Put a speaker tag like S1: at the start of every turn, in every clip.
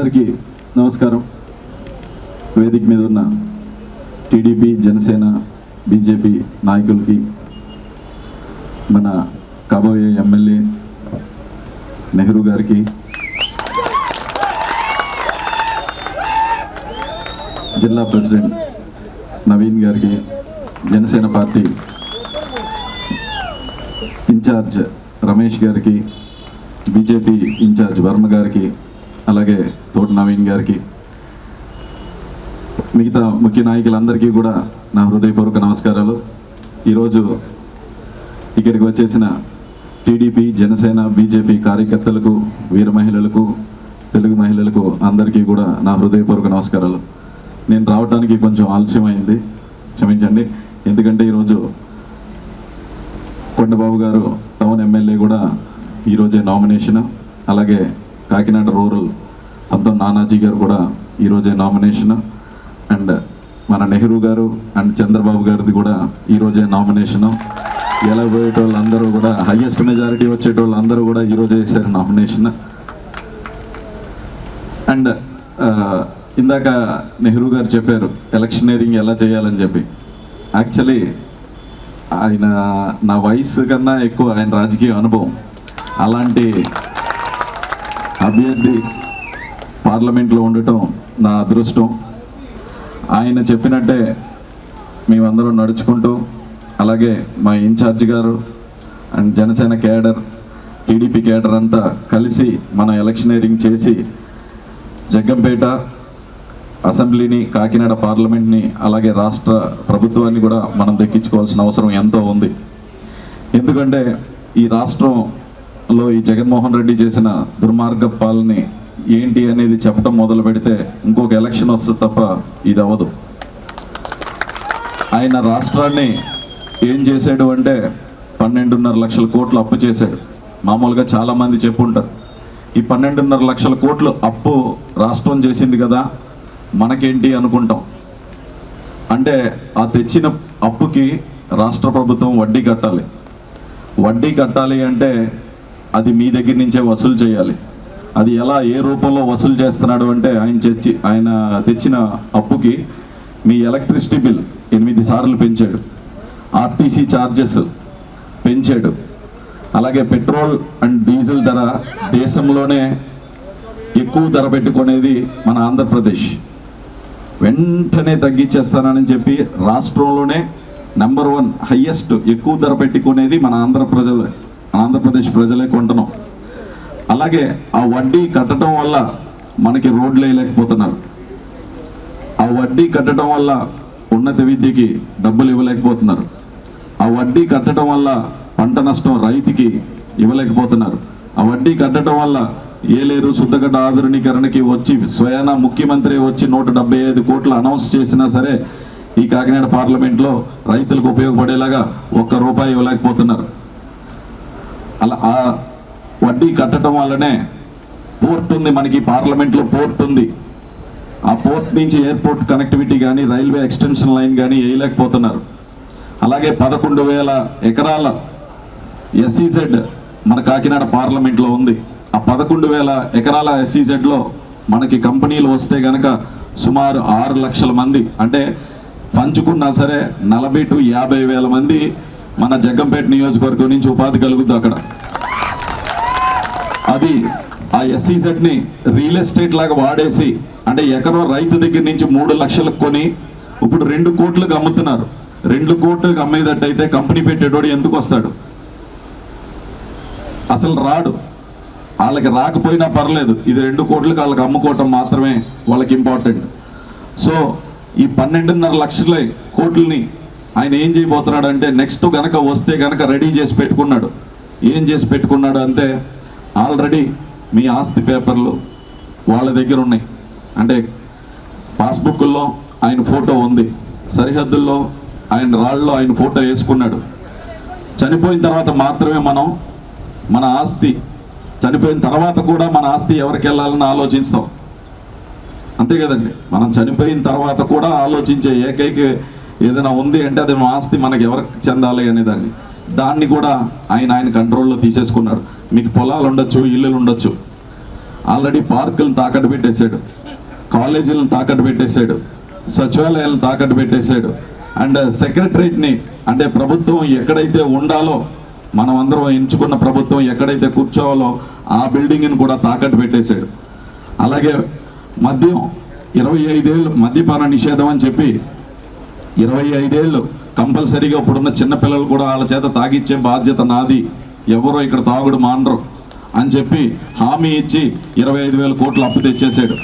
S1: అందరికీ నమస్కారం. వేదిక మీద ఉన్న టీడీపీ జనసేన బీజేపీ నాయకులకి మన కాబోయే ఎమ్మెల్యే నెహ్రూ గారికి జిల్లా ప్రెసిడెంట్ నవీన్ గారికి జనసేన పార్టీ ఇన్ఛార్జ్ రమేష్ గారికి బీజేపీ ఇన్ఛార్జ్ వర్మ గారికి అలాగే తోట నవీన్ గారికి మిగతా ముఖ్య నాయకులందరికీ కూడా నా హృదయపూర్వక నమస్కారాలు. ఈరోజు ఇక్కడికి వచ్చేసిన టీడీపీ జనసేన బీజేపీ కార్యకర్తలకు వీర మహిళలకు తెలుగు మహిళలకు అందరికీ కూడా నా హృదయపూర్వక నమస్కారాలు. నేను రావడానికి కొంచెం ఆలస్యమైంది క్షమించండి. ఎందుకంటే ఈరోజు కొండబాబు గారు టౌన్ ఎమ్మెల్యే కూడా ఈరోజే నామినేషన్. అలాగే కాకినాడ రూరల్ అద్దం నానాజీ గారు కూడా ఈరోజే నామినేషన్. అండ్ మన నెహ్రూ గారు అండ్ చంద్రబాబు గారిది కూడా ఈరోజే నామినేషన్. ఎలా పోయేటోళ్ళు అందరూ కూడా హయ్యెస్ట్ మెజారిటీ వచ్చేటోళ్ళు అందరూ కూడా ఈరోజే వేశారు నామినేషన్. అండ్ ఇందాక నెహ్రూ గారు చెప్పారు ఎలక్షనీరింగ్ ఎలా చేయాలని చెప్పి. యాక్చువల్లీ ఆయన నా వయసు కన్నా ఎక్కువ ఆయన రాజకీయ అనుభవం. అలాంటి అభ్యర్థి పార్లమెంట్లో ఉండటం నా అదృష్టం. ఆయన చెప్పినట్టే మేమందరం నడుచుకుంటూ అలాగే మా ఇన్ఛార్జ్ గారు and Janasena cadre TDP cadre అంతా కలిసి మన ఎలక్షనీరింగ్ చేసి జగ్గంపేట అసెంబ్లీని కాకినాడ పార్లమెంట్ని అలాగే రాష్ట్ర ప్రభుత్వాన్ని కూడా మనం దక్కించుకోవాల్సిన అవసరం ఎంతో ఉంది. ఎందుకంటే ఈ రాష్ట్రం లో ఈ జగన్మోహన్ రెడ్డి చేసిన దుర్మార్గ పాలని ఏంటి అనేది చెప్పడం మొదలు పెడితే ఇంకొక ఎలక్షన్ వస్తుంది తప్ప ఇది అవ్వదు. ఆయన రాష్ట్రాన్ని ఏం చేశాడు అంటే పన్నెండున్నర లక్షల కోట్లు అప్పు చేశాడు. మామూలుగా చాలామంది చెప్పుంటారు. ఈ పన్నెండున్నర లక్షల కోట్లు అప్పు రాష్ట్రం చేసింది కదా మనకేంటి అనుకుంటాం. అంటే ఆ తెచ్చిన అప్పుకి రాష్ట్ర ప్రభుత్వం వడ్డీ కట్టాలి. వడ్డీ కట్టాలి అంటే అది మీ దగ్గర నుంచే వసూలు చేయాలి. అది ఎలా ఏ రూపంలో వసూలు చేస్తున్నాడు అంటే ఆయన తెచ్చి ఆయన తెచ్చిన అప్పుకి మీ ఎలక్ట్రిసిటీ బిల్ ఎనిమిది సార్లు పెంచాడు. ఆర్టీసీ ఛార్జెస్ పెంచాడు. అలాగే పెట్రోల్ అండ్ డీజిల్ ధర దేశంలోనే ఎక్కువ ధర పెట్టుకునేది మన ఆంధ్రప్రదేశ్. వెంటనే తగ్గించేస్తానని చెప్పి రాష్ట్రంలోనే నెంబర్ వన్ హయ్యెస్ట్ ఎక్కువ ధర పెట్టుకునేది మన ఆంధ్ర ప్రజలు ఆంధ్రప్రదేశ్ ప్రజలే కొంటున్నాం. అలాగే ఆ వడ్డీ కట్టడం వల్ల మనకి రోడ్లు వేయలేకపోతున్నారు. ఆ వడ్డీ కట్టడం వల్ల ఉన్నత విద్యకి డబ్బులు ఇవ్వలేకపోతున్నారు. ఆ వడ్డీ కట్టడం వల్ల పంట నష్టం రైతుకి ఇవ్వలేకపోతున్నారు. ఆ వడ్డీ కట్టడం వల్ల ఏలేరు శుద్ధగడ్డ ఆధునీకరణకి వచ్చి స్వయాన ముఖ్యమంత్రి వచ్చి నూట డెబ్బై ఐదు కోట్లు అనౌన్స్ చేసినా సరే ఈ కాకినాడ పార్లమెంట్లో రైతులకు ఉపయోగపడేలాగా ఒక్క రూపాయి ఇవ్వలేకపోతున్నారు. అలా ఆ వడ్డీ కట్టడం వల్లనే పోర్ట్ ఉంది మనకి పార్లమెంట్లో పోర్ట్ ఉంది ఆ పోర్ట్ నుంచి ఎయిర్పోర్ట్ కనెక్టివిటీ కానీ రైల్వే ఎక్స్టెన్షన్ లైన్ కానీ వేయలేకపోతున్నారు. అలాగే పదకొండు వేల ఎకరాల ఎస్ఈజెడ్ మన కాకినాడ పార్లమెంట్లో ఉంది. ఆ పదకొండు వేల ఎకరాల ఎస్ఈజెడ్లో మనకి కంపెనీలు వస్తే గనక సుమారు ఆరు లక్షల మంది అంటే పంచుకున్నా సరే నలభై టు యాభై వేల మంది మన జగ్గంపేట నియోజకవర్గం నుంచి ఉపాధి కలుగుద్ది అక్కడ. అది ఆ ఎస్సీజెడ్ని రియల్ ఎస్టేట్ లాగా వాడేసి అంటే ఎకరం రైతు దగ్గర నుంచి మూడు లక్షలకు కొని ఇప్పుడు రెండు కోట్లకు అమ్ముతున్నారు రెండు కోట్లకు అమ్మేటట్టయితే కంపెనీ పెట్టేటోడు ఎందుకు వస్తాడు? అసలు రాడు. వాళ్ళకి రాకపోయినా పర్లేదు. ఇది రెండు కోట్లకు వాళ్ళకి అమ్ముకోవటం మాత్రమే వాళ్ళకి ఇంపార్టెంట్. సో ఈ పన్నెండున్నర లక్షల కోట్లని ఆయన ఏం చేయబోతున్నాడు అంటే నెక్స్ట్ గనక వస్తే గనక రెడీ చేసి పెట్టుకున్నాడు. ఏం చేసి పెట్టుకున్నాడు అంటే ఆల్రెడీ మీ ఆస్తి పేపర్లు వాళ్ళ దగ్గర ఉన్నాయి. అంటే పాస్బుక్లో ఆయన ఫోటో ఉంది సరిహద్దుల్లో ఆయన రాళ్ళలో ఆయన ఫోటో వేసుకున్నాడు. చనిపోయిన తర్వాత మాత్రమే మనం మన ఆస్తి చనిపోయిన తర్వాత కూడా మన ఆస్తి ఎవరికి వెళ్ళాలని ఆలోచిస్తాం. అంతే కదండి. మనం చనిపోయిన తర్వాత కూడా ఆలోచించే ఏకైక ఏదైనా ఉంది అంటే అది ఆస్తి మనకి ఎవరికి చెందాలి అనేదాన్ని. దాన్ని కూడా ఆయన ఆయన కంట్రోల్లో తీసేసుకున్నాడు మీకు పొలాలు ఉండొచ్చు ఇల్లులు ఉండొచ్చు. ఆల్రెడీ పార్కులను తాకట్టు పెట్టేశాడు. కాలేజీలను తాకట్టు పెట్టేశాడు. సచివాలయాలను తాకట్టు పెట్టేశాడు. అండ్ సెక్రటరేట్ని అంటే ప్రభుత్వం ఎక్కడైతే ఉండాలో మనం అందరం ఎంచుకున్న ప్రభుత్వం ఎక్కడైతే కూర్చోవాలో ఆ బిల్డింగ్ని కూడా తాకట్టు పెట్టేశాడు. అలాగే మద్యం ఇరవై ఐదేళ్ళు మద్యపాన నిషేధం అని చెప్పి ఇరవై ఐదేళ్ళు కంపల్సరీగా ఇప్పుడున్న చిన్నపిల్లలు కూడా వాళ్ళ చేత తాగిచ్చే బాధ్యత నాది. ఎవరో ఇక్కడ తాగుడు మానరు అని చెప్పి హామీ ఇచ్చి ఇరవై ఐదు వేల కోట్లు అప్పు తెచ్చేసాడు.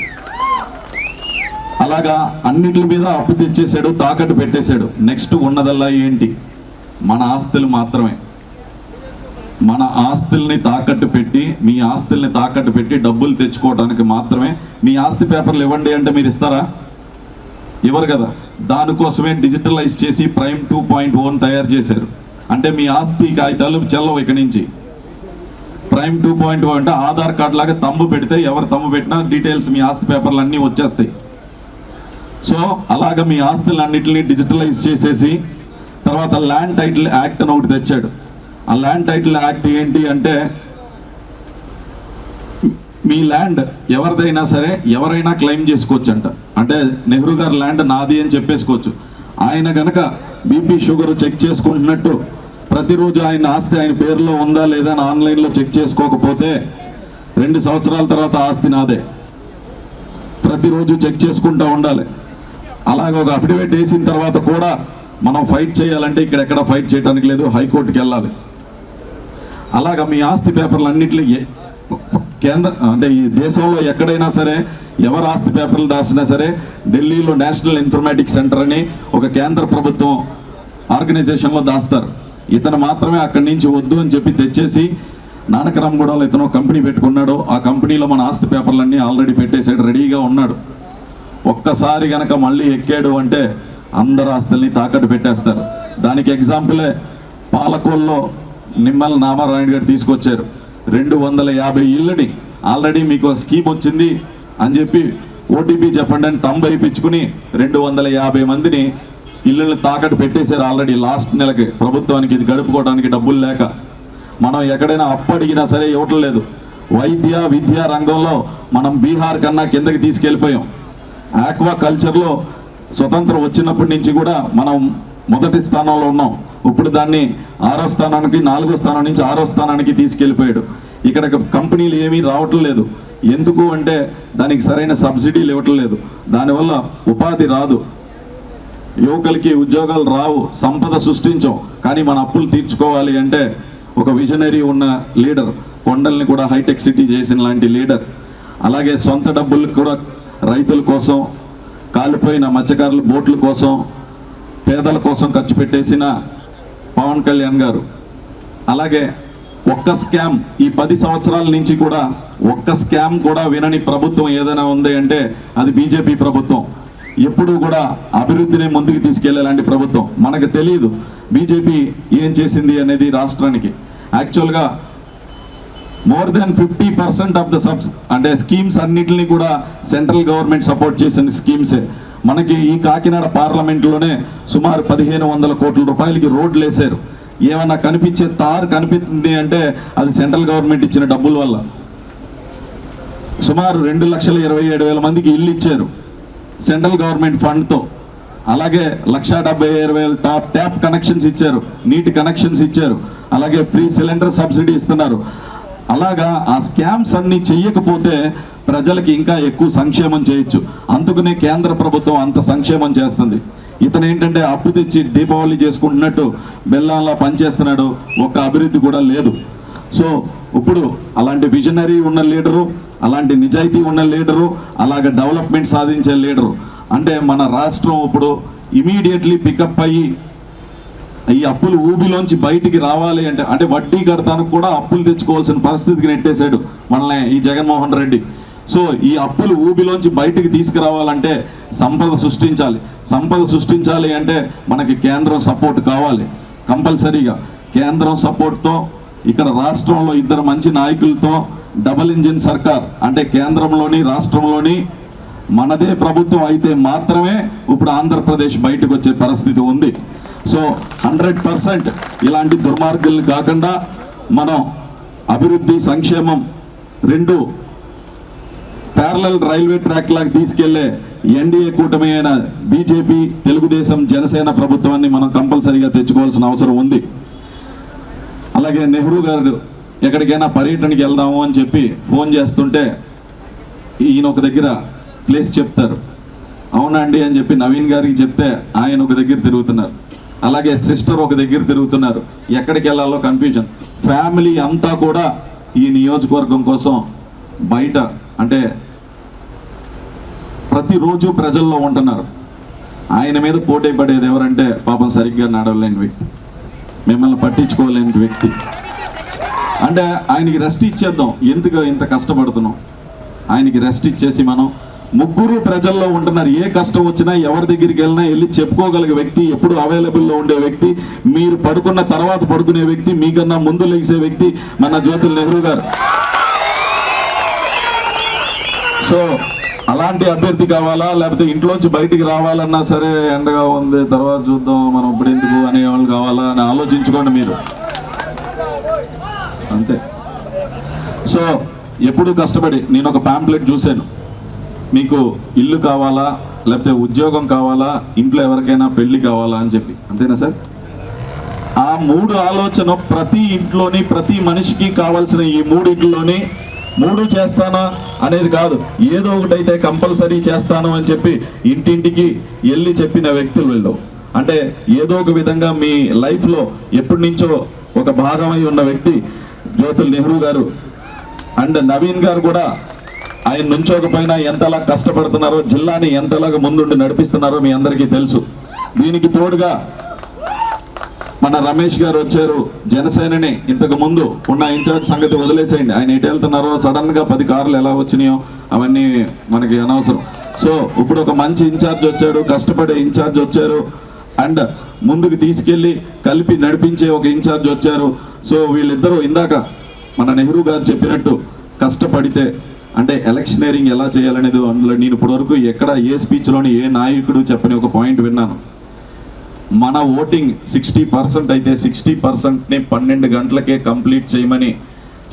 S1: అలాగా అన్నిటి మీద అప్పు తెచ్చేసాడు తాకట్టు పెట్టేశాడు. నెక్స్ట్ ఉన్నదల్లా ఏంటి? మన ఆస్తులు మాత్రమే. మన ఆస్తుల్ని తాకట్టు పెట్టి మీ ఆస్తుల్ని తాకట్టు పెట్టి డబ్బులు తెచ్చుకోవడానికి మాత్రమే. మీ ఆస్తి పేపర్లు ఇవ్వండి అంటే మీరు ఇస్తారా? ఇవ్వరు కదా? దానికోసమే డిజిటలైజ్ చేసి ప్రైమ్ టూ పాయింట్ వన్ తయారు చేశారు. అంటే మీ ఆస్తి కాగితాలు చెల్లవు ఇక్కడి నుంచి. ప్రైమ్ టూ పాయింట్ వన్ అంటే ఆధార్ కార్డు లాగా తమ్ము పెడితే ఎవరు తమ్ము పెట్టినా డీటెయిల్స్ మీ ఆస్తి పేపర్లు అన్నీ వచ్చేస్తాయి. సో అలాగ మీ ఆస్తులన్నింటినీ డిజిటలైజ్ చేసేసి తర్వాత ల్యాండ్ టైటిల్ యాక్ట్ అని ఒకటి తెచ్చాడు. ఆ ల్యాండ్ టైటిల్ యాక్ట్ ఏంటి అంటే మీ ల్యాండ్ ఎవరిదైనా సరే ఎవరైనా క్లెయిమ్ చేసుకోవచ్చు అంటే నెహ్రూ గారు ల్యాండ్ నాది అని చెప్పేసుకోవచ్చు. ఆయన గనక బీపీ షుగర్ చెక్ చేసుకుంటున్నట్టు ప్రతిరోజు ఆయన ఆస్తి ఆయన పేరులో ఉందా లేదా అని ఆన్లైన్లో చెక్ చేసుకోకపోతే రెండు సంవత్సరాల తర్వాత ఆస్తి నాదే. ప్రతిరోజు చెక్ చేసుకుంటూ ఉండాలి. అలాగే ఒక అఫిడవిట్ వేసిన తర్వాత కూడా మనం ఫైట్ చేయాలంటే ఇక్కడ ఎక్కడ ఫైట్ చేయడానికి లేదు హైకోర్టుకి వెళ్ళాలి. అలాగా మీ ఆస్తి పేపర్లు అన్నింటినీ ఏ- కేంద్ర అంటే ఈ దేశంలో ఎక్కడైనా సరే ఎవరు ఆస్తి పేపర్లు దాచినా సరే ఢిల్లీలో నేషనల్ ఇన్ఫర్మేటిక్స్ సెంటర్ అని ఒక కేంద్ర ప్రభుత్వం ఆర్గనైజేషన్లో దాస్తారు. ఇతను మాత్రమే అక్కడి నుంచి వద్దు అని చెప్పి తెచ్చేసి నానకరామగూడలో ఇతను కంపెనీ పెట్టుకున్నాడు. ఆ కంపెనీలో మన ఆస్తి పేపర్లన్నీ ఆల్రెడీ పెట్టేసాడు రెడీగా ఉన్నాడు. ఒక్కసారి గనక మళ్ళీ ఎక్కాడు అంటే అందరు ఆస్తుల్ని తాకట్టు పెట్టేస్తారు. దానికి ఎగ్జాంపులే పాలకోల్లో నిమ్మల నామారాయణ గారు తీసుకొచ్చారు. రెండు వందల యాభై ఇళ్ళని. ఆల్రెడీ మీకు స్కీమ్ వచ్చింది. అని చెప్పి ఓటీపీ చెప్పండి అని తంబ వేయించుకుని రెండు వందల యాభై మందిని ఇళ్ళని తాకట్టు పెట్టేశారు ఆల్రెడీ లాస్ట్ నెలకి. ప్రభుత్వానికి ఇది గడుపుకోవడానికి డబ్బులు లేక. మనం ఎక్కడైనా అప్పు అడిగినా సరే ఇవ్వటం లేదు. వైద్య విద్యా రంగంలో మనం బీహార్ కన్నా కిందకి తీసుకెళ్ళిపోయాం. ఆక్వా కల్చర్లో స్వతంత్రం వచ్చినప్పటి నుంచి కూడా మనం మొదటి స్థానంలో ఉన్నాం. ఇప్పుడు దాన్ని ఆరో స్థానానికి నాలుగో స్థానం నుంచి ఆరో స్థానానికి తీసుకెళ్ళిపోయాడు. ఇక్కడ కంపెనీలు ఏమీ రావటం లేదు. ఎందుకు అంటే దానికి సరైన సబ్సిడీలు ఇవ్వట్లేదు. దానివల్ల ఉపాధి రాదు. యువకులకి ఉద్యోగాలు రావు. సంపద సృష్టించం. కానీ మన అప్పులు తీర్చుకోవాలి అంటే ఒక విజనరీ ఉన్న లీడర్ కొండల్ని కూడా హైటెక్ సిటీ చేసిన లాంటి లీడర్ అలాగే సొంత డబ్బులు కూడా రైతుల కోసం కాలిపోయిన మత్స్యకారుల బోట్ల కోసం పేదల కోసం ఖర్చు పెట్టేసిన పవన్ కళ్యాణ్ గారు. అలాగే ఒక్క స్కామ్ ఈ పది సంవత్సరాల నుంచి కూడా ఒక్క స్కామ్ కూడా వినని ప్రభుత్వం ఏదైనా ఉంది అంటే అది బీజేపీ ప్రభుత్వం. ఎప్పుడు కూడా అభివృద్ధిని ముందుకు తీసుకెళ్ళేలాంటి ప్రభుత్వం. మనకు తెలియదు బీజేపీ ఏం చేసింది అనేది రాష్ట్రానికి. యాక్చువల్గా more than fifty percent of the subs అంటే స్కీమ్స్ అన్నింటినీ కూడా సెంట్రల్ గవర్నమెంట్ సపోర్ట్ చేసిన స్కీమ్సే. మనకి ఈ కాకినాడ పార్లమెంట్లోనే సుమారు పదిహేను వందల కోట్ల రూపాయలకి రోడ్లు వేశారు ఏమన్నా కనిపించే తారు కనిపిస్తుంది అంటే అది సెంట్రల్ గవర్నమెంట్ ఇచ్చిన డబ్బుల వల్ల. సుమారు రెండు లక్షల ఇరవై ఏడు వేల మందికి ఇల్లు ఇచ్చారు సెంట్రల్ గవర్నమెంట్ ఫండ్తో. అలాగే లక్షా డెబ్బై ఏడు వేల టాప్ ట్యాప్ కనెక్షన్స్ ఇచ్చారు నీటి కనెక్షన్స్ ఇచ్చారు అలాగే ఫ్రీ సిలిండర్ సబ్సిడీ ఇస్తున్నారు. అలాగా ఆ స్కామ్స్ అన్ని చెయ్యకపోతే ప్రజలకి ఇంకా ఎక్కువ సంక్షేమం చేయొచ్చు. అందుకనే కేంద్ర ప్రభుత్వం అంత సంక్షేమం చేస్తుంది. ఇతను ఏంటంటే అప్పు తెచ్చి దీపావళి చేసుకుంటున్నట్టు బెల్లంలా పనిచేస్తున్నాడు. ఒక్క అభివృద్ధి కూడా లేదు. సో ఇప్పుడు అలాంటి విజనరీ ఉన్న లీడరు అలాంటి నిజాయితీ ఉన్న లీడరు అలాగే డెవలప్మెంట్ సాధించే లీడరు. అంటే మన రాష్ట్రం ఇప్పుడు ఇమీడియట్లీ పికప్ అయ్యి ఈ అప్పులు ఊబిలోంచి బయటికి రావాలి అంటే అంటే వడ్డీ కడతానికి కూడా అప్పులు తెచ్చుకోవాల్సిన పరిస్థితికి నెట్టేశాడు మనల్ని ఈ జగన్మోహన్ రెడ్డి. సో ఈ అప్పులు ఊబిలోంచి బయటికి తీసుకురావాలంటే సంపద సృష్టించాలి. సంపద సృష్టించాలి అంటే మనకి కేంద్రం సపోర్ట్ కావాలి. కంపల్సరీగా కేంద్రం సపోర్ట్తో ఇక్కడ రాష్ట్రంలో ఇద్దరు మంచి నాయకులతో డబల్ ఇంజిన్ సర్కార్ అంటే కేంద్రంలోని రాష్ట్రంలోని మనదే ప్రభుత్వం అయితే మాత్రమే ఇప్పుడు ఆంధ్రప్రదేశ్ బయటకు వచ్చే పరిస్థితి ఉంది. సో హండ్రెడ్ పర్సెంట్ ఇలాంటి దుర్మార్గులు కాకుండా మనం అభివృద్ధి సంక్షేమం రెండు ప్యారలల్ రైల్వే ట్రాక్ లాగా తీసుకెళ్ళే ఎన్డీఏ కూటమి అయిన బీజేపీ తెలుగుదేశం జనసేన ప్రభుత్వాన్ని మనం కంపల్సరీగా తెచ్చుకోవాల్సిన అవసరం ఉంది. అలాగే నెహ్రూ గారు ఎక్కడికైనా పర్యటనకి వెళ్దాము అని చెప్పి ఫోన్ చేస్తుంటే ఈయన ఒక దగ్గర ప్లేస్ చెప్తారు. అవునండి అని చెప్పి నవీన్ గారికి చెప్తే ఆయన ఒక దగ్గర తిరుగుతున్నారు. అలాగే సిస్టర్ ఒక దగ్గర తిరుగుతున్నారు. ఎక్కడికి వెళ్ళాలో కన్ఫ్యూజన్. ఫ్యామిలీ అంతా కూడా ఈ నియోజకవర్గం కోసం బయట అంటే ప్రతిరోజు ప్రజల్లో ఉంటున్నారు. ఆయన మీద పోటీ పడేది ఎవరంటే పాపం సరిగ్గా నడవలేని వ్యక్తి. మిమ్మల్ని పట్టించుకోలేని వ్యక్తి. అంటే ఆయనకి రెస్ట్ ఇచ్చేద్దాం. ఎందుకు ఇంత కష్టపడుతున్నాం? ఆయనకి రెస్ట్ ఇచ్చేసి మనం ముగ్గురు ప్రజల్లో ఉంటున్నారు. ఏ కష్టం వచ్చినా ఎవరి దగ్గరికి వెళ్ళినా వెళ్ళి చెప్పుకోగలిగే వ్యక్తి ఎప్పుడు అవైలబుల్లో ఉండే వ్యక్తి మీరు పడుకున్న తర్వాత పడుకునే వ్యక్తి మీకన్నా ముందు లేసే వ్యక్తి మన జ్యోతుల్ నెహ్రూ గారు. సో అలాంటి అభ్యర్థి కావాలా? లేకపోతే ఇంట్లోంచి బయటికి రావాలన్నా సరే ఎండగా ఉంది తర్వాత చూద్దాం మనం ఇప్పుడు ఎందుకు అనే వాళ్ళు కావాలా అని ఆలోచించుకోండి మీరు. అంతే. సో ఎప్పుడు కష్టపడి నేను ఒక పాంప్లెట్ చూశాను. మీకు ఇల్లు కావాలా? లేకపోతే ఉద్యోగం కావాలా? ఇంట్లో ఎవరికైనా పెళ్ళి కావాలా అని చెప్పి. అంతేనా సార్? ఆ మూడు ఆలోచన ప్రతి ఇంట్లోని ప్రతి మనిషికి కావాల్సిన ఈ మూడింట్లోని మూడు చేస్తానా అనేది కాదు. ఏదో ఒకటైతే కంపల్సరీ చేస్తాను అని చెప్పి ఇంటింటికి వెళ్ళి చెప్పిన వ్యక్తులు వీళ్ళు. అంటే ఏదో ఒక విధంగా మీ లైఫ్లో ఎప్పటి నుంచో ఒక భాగమై ఉన్న వ్యక్తి జ్యోతుల్ నెహ్రూ గారు అండ్ నవీన్ గారు కూడా ఆయన నుంచోకపోయినా ఎంతలా కష్టపడుతున్నారో జిల్లాని ఎంతలాగా ముందుండి నడిపిస్తున్నారో మీ అందరికీ తెలుసు. దీనికి తోడుగా మన రమేష్ గారు వచ్చారు జనసేనని. ఇంతకు ముందు ఉన్న ఇన్ఛార్జ్ సంగతి వదిలేసేయండి. ఆయన ఎటు వెళ్తున్నారో సడన్గా పది కార్లు ఎలా వచ్చినాయో అవన్నీ మనకి అనవసరం. సో ఇప్పుడు ఒక మంచి ఇన్ఛార్జ్ వచ్చాడు కష్టపడే ఇన్ఛార్జ్ వచ్చారు అండ్ ముందుకు తీసుకెళ్ళి కలిపి నడిపించే ఒక ఇన్ఛార్జ్ వచ్చారు. సో వీళ్ళిద్దరూ ఇందాక మన నెహ్రూ గారు చెప్పినట్టు కష్టపడితే అంటే ఎలక్షనీరింగ్ ఎలా చేయాలనేది అందులో నేను ఇప్పటివరకు ఎక్కడ ఏ స్పీచ్లోని ఏ నాయకుడు చెప్పని ఒక పాయింట్ విన్నాను. మన ఓటింగ్ సిక్స్టీ పర్సెంట్ అయితే సిక్స్టీ పర్సెంట్ని పన్నెండు గంటలకే కంప్లీట్ చేయమని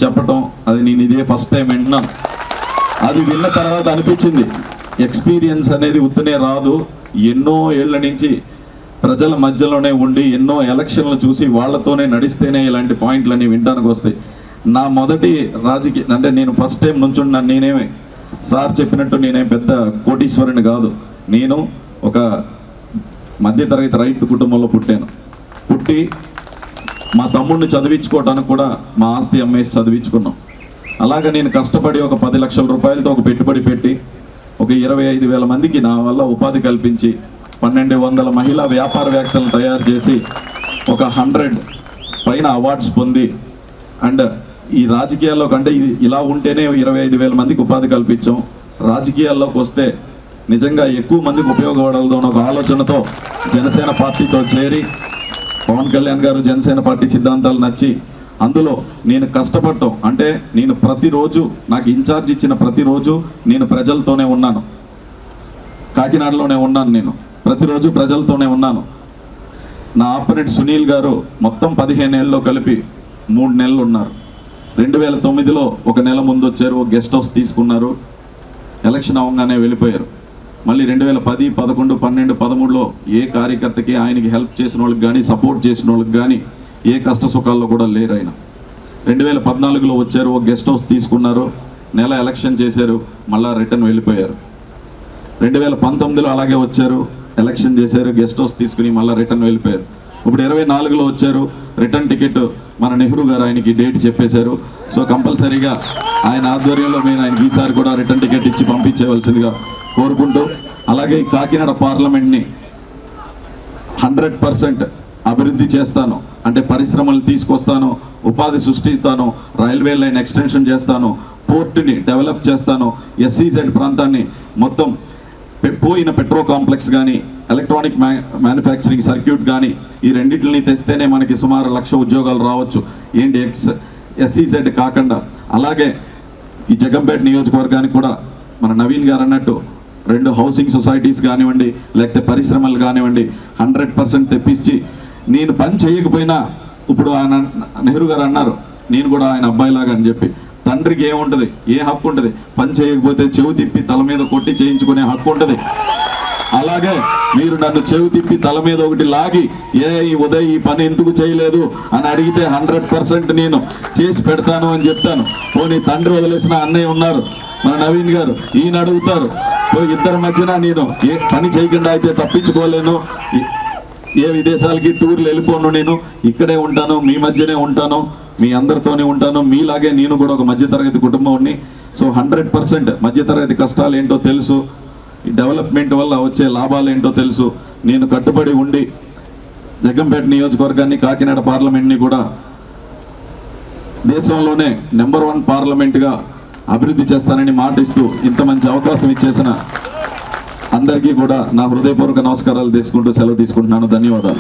S1: చెప్పటం అది నేను ఇదే ఫస్ట్ టైం వింటున్నాను. అది విన్న తర్వాత అనిపించింది. ఎక్స్పీరియన్స్ అనేది ఉత్తనే రాదు. ఎన్నో ఏళ్ళ నుంచి ప్రజల మధ్యలోనే ఉండి ఎన్నో ఎలక్షన్లు చూసి వాళ్ళతోనే నడిస్తేనే ఇలాంటి పాయింట్లన్నీ వినడానికి వస్తాయి. నా మొదటి రాజకీయ అంటే నేను ఫస్ట్ టైం నుంచున్నాను నేనేమి. సార్ చెప్పినట్టు నేనేం పెద్ద కోటీశ్వరుని కాదు. నేను ఒక మధ్యతరగతి రైతు కుటుంబంలో పుట్టాను. పుట్టి మా తమ్ముడిని చదివించుకోవడానికి కూడా మా ఆస్తి అమ్మేసి చదివించుకున్నాం. అలాగ నేను కష్టపడి ఒక పది లక్షల రూపాయలతో ఒక పెట్టుబడి పెట్టి ఒక ఇరవై ఐదు వేల మందికి నా వల్ల ఉపాధి కల్పించి పన్నెండు వందల మహిళా వ్యాపారవేత్తలను తయారు చేసి ఒక హండ్రెడ్ పైన అవార్డ్స్ పొంది అండ్ ఈ రాజకీయాల్లో కంటే ఇది ఇలా ఉంటేనే ఇరవై ఐదు వేల మందికి ఉపాధి కల్పించాం. రాజకీయాల్లోకి వస్తే నిజంగా ఎక్కువ మందికి ఉపయోగపడదు అన్న ఒక ఆలోచనతో జనసేన పార్టీతో చేరి పవన్ కళ్యాణ్ గారు జనసేన పార్టీ సిద్ధాంతాలు నచ్చి అందులో నేను కష్టపడటం అంటే నేను ప్రతిరోజు నాకు ఇన్ఛార్జ్ ఇచ్చిన ప్రతిరోజు నేను ప్రజలతోనే ఉన్నాను. కాకినాడలోనే ఉన్నాను నేను. ప్రతిరోజు ప్రజలతోనే ఉన్నాను. నా ఆపరెంట్ సునీల్ గారు మొత్తం పదిహేను ఏళ్ళలో కలిపి మూడు నెలలు ఉన్నారు. రెండు వేల తొమ్మిదిలో ఒక నెల ముందు వచ్చారు గెస్ట్ హౌస్ తీసుకున్నారు. ఎలక్షన్ అవ్వగానే వెళ్ళిపోయారు. మళ్ళీ రెండు వేల పది పదకొండు పన్నెండు పదమూడులో ఏ కార్యకర్తకి ఆయనకి హెల్ప్ చేసిన వాళ్ళకి కానీ సపోర్ట్ చేసిన వాళ్ళకి కానీ ఏ కష్ట సుఖాల్లో కూడా లేరు ఆయన. రెండు వేల పద్నాలుగులో వచ్చారు ఒక గెస్ట్ హౌస్ తీసుకున్నారు నెల ఎలక్షన్ చేశారు మళ్ళా రిటర్న్ వెళ్ళిపోయారు. రెండు వేల పంతొమ్మిదిలో అలాగే వచ్చారు ఎలక్షన్ చేశారు గెస్ట్ హౌస్ తీసుకుని మళ్ళీ రిటర్న్ వెళ్ళిపోయారు. ఇప్పుడు ఇరవై నాలుగులో వచ్చారు రిటర్న్ టికెట్ మన నెహ్రూ గారు ఆయనకి డేట్ చెప్పేశారు. సో కంపల్సరీగా ఆయన ఆధ్వర్యంలో మేము ఆయనకి ఈసారి కూడా రిటర్న్ టికెట్ ఇచ్చి పంపించేవలసిందిగా కోరుకుంటూ అలాగే ఈ కాకినాడ పార్లమెంట్ని హండ్రెడ్ పర్సెంట్ అభివృద్ధి చేస్తాను. అంటే పరిశ్రమలు తీసుకొస్తాను ఉపాధి సృష్టిస్తాను రైల్వే లైన్ ఎక్స్టెన్షన్ చేస్తాను పోర్టుని డెవలప్ చేస్తాను ఎస్సీజెడ్ ప్రాంతాన్ని మొత్తం పె- పోయిన పెట్రో కాంప్లెక్స్ కానీ ఎలక్ట్రానిక్ మ్యా మ్యానుఫ్యాక్చరింగ్ సర్క్యూట్ కానీ ఈ రెండింటిని తెస్తేనే మనకి సుమారు లక్ష ఉద్యోగాలు రావచ్చు. ఏంటి ఎక్స్ ఎస్సీజెడ్ కాకుండా. అలాగే ఈ జగంపేట నియోజకవర్గానికి కూడా మన నవీన్ గారు అన్నట్టు రెండు హౌసింగ్ సొసైటీస్ కానివ్వండి లేకపోతే పరిశ్రమలు కానివ్వండి హండ్రెడ్ పర్సెంట్ తెప్పించి నేను పని చేయకపోయినా ఇప్పుడు ఆయన నెహ్రూ గారు అన్నారు నేను కూడా ఆయన అబ్బాయిలాగా అని చెప్పి. తండ్రికి ఏముంటుంది? ఏ హక్కు ఉంటుంది? పని చేయకపోతే చెవు తిప్పి తల మీద కొట్టి చేయించుకునే హక్కు ఉంటుంది. అలాగే మీరు నన్ను చెవి తిప్పి తల మీద ఒకటి లాగి ఏ ఉదయ్ ఈ పని ఎందుకు చేయలేదు అని అడిగితే హండ్రెడ్ పర్సెంట్ నేను చేసి పెడతాను అని చెప్తాను. పోనీ తండ్రి వదిలేసిన అన్నయ్య ఉన్నారు. మన నవీన్ గారు ఈయన అడుగుతారు పోయి ఇద్దరి మధ్యన నేను ఏ పని చేయకుండా అయితే తప్పించుకోలేను. ఏ విదేశాలకి టూర్లు వెళ్ళిపోను నేను ఇక్కడే ఉంటాను మీ మధ్యనే ఉంటాను మీ అందరితోనే ఉంటాను మీలాగే నేను కూడా ఒక మధ్యతరగతి కుటుంబాన్ని. సో హండ్రెడ్ పర్సెంట్ మధ్యతరగతి కష్టాలు ఏంటో తెలుసు ఈ డెవలప్మెంట్ వల్ల వచ్చే లాభాలు ఏంటో తెలుసు. నేను కట్టుబడి ఉండి జగ్గంపేట నియోజకవర్గాన్ని కాకినాడ పార్లమెంట్ని కూడా దేశంలోనే నెంబర్ వన్ పార్లమెంట్గా అభివృద్ధి చేస్తానని మాటిస్తూ ఇంత మంచి అవకాశం ఇచ్చేసిన అందరికీ కూడా నా హృదయపూర్వక నమస్కారాలు తీసుకుంటూ సెలవు తీసుకుంటున్నాను. ధన్యవాదాలు.